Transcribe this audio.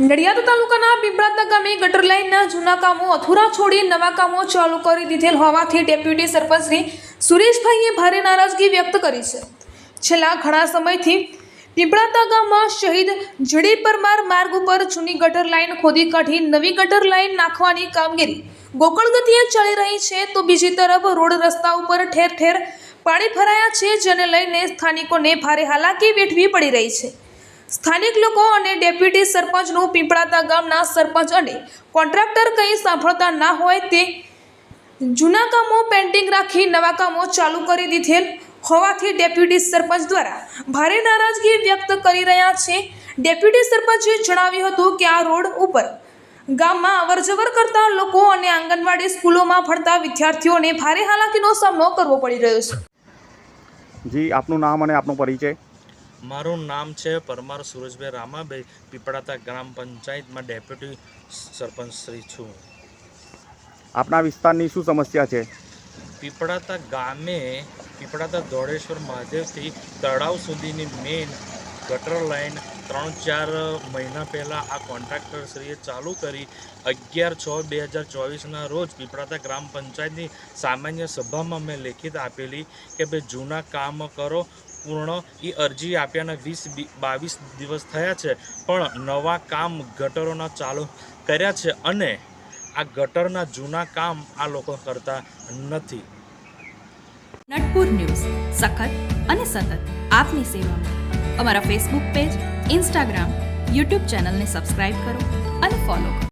નડિયાદ તાલુકાના પીપળાદા ગામે ગટર લાઇનના જૂના કામો, અધૂરા છોડી નવા કામો ચાલુ કરી દીધેલ હોવાથી ડેપ્યુટી સરપંચ સુરેશભાઈએ ભારે નારાજગી વ્યક્ત કરી છે. છેલ્લા ઘણા સમયથી પીપળાતા ગામમાં શહીદ જડી પરમાર માર્ગ ઉપર જૂની ગટર લાઇન ખોદી કાઢી નવી ગટર લાઇન નાખવાની કામગીરી ગોકળ ગતિએ ચાલી રહી છે તો બીજી તરફ રોડ રસ્તા ઉપર ઠેર ઠેર પાણી ભરાયા છે, જેને લઈને સ્થાનિકોને ભારે હાલાકી વેઠવી પડી રહી છે. સ્થાનિક લોકો અને ડેપ્યુટી સરપંચનું પીપળાતા ગામના સરપંચ અને કોન્ટ્રાક્ટર કંઈ સાંભળતા ના હોય તે જૂના કામો પેન્ટિંગ રાખી નવા કામો ચાલુ કરી દીધેલ હોવાથી ડેપ્યુટી સરપંચ દ્વારા ભારે નારાજગી વ્યક્ત કરી રહ્યા છે. ડેપ્યુટી સરપંચે જણાવ્યું હતું કે આ રોડ ઉપર ગામમાં અવરજવર કરતા લોકો અને આંગણવાડી સ્કૂલોમાં ભણતા વિદ્યાર્થીઓને ભારે હાલાકીનો સામનો કરવો પડી રહ્યો છે. જી, આપનું નામ અને આપનો પરિચય? મારું નામ છે પરમાર સુરજભાઈ રામાભાઈ પીપળાતા ગ્રામ પંચાયતમાં ડેપ્યુટી સરપંચ શ્રી છું. આપના વિસ્તારની શું સમસ્યા છે? પીપળાતા ગામે પીપળાતા ધોળેશ્વર મહાદેવથી તળાવ સુધીની મેઇન ગટર લાઈન ત્રણ ચાર મહિના પહેલાં આ કોન્ટ્રાક્ટરશ્રીએ ચાલુ કરી. અગિયાર છ બે હજાર ચોવીસના રોજ પીપળાતા ગ્રામ પંચાયતની સામાન્ય સભામાં મેં લેખિત આપેલી કે ભાઈ જૂના કામ કરો પૂર્ણ એ અરજી આપ્યાના વીસ બાવીસ દિવસ થયા છે, પણ નવા કામ ગટરોના ચાલુ કર્યા છે અને આ ગટરના જૂના કામ આ લોકો કરતા નથી. નટપુર ન્યૂઝ, સખત અને સતત આપની સેવામાં અમારા ફેસબુક પેજ ઇન્સ્ટાગ્રામ યુટ્યુબ ચેનલને સબસ્ક્રાઇબ કરો અને ફોલો કરો.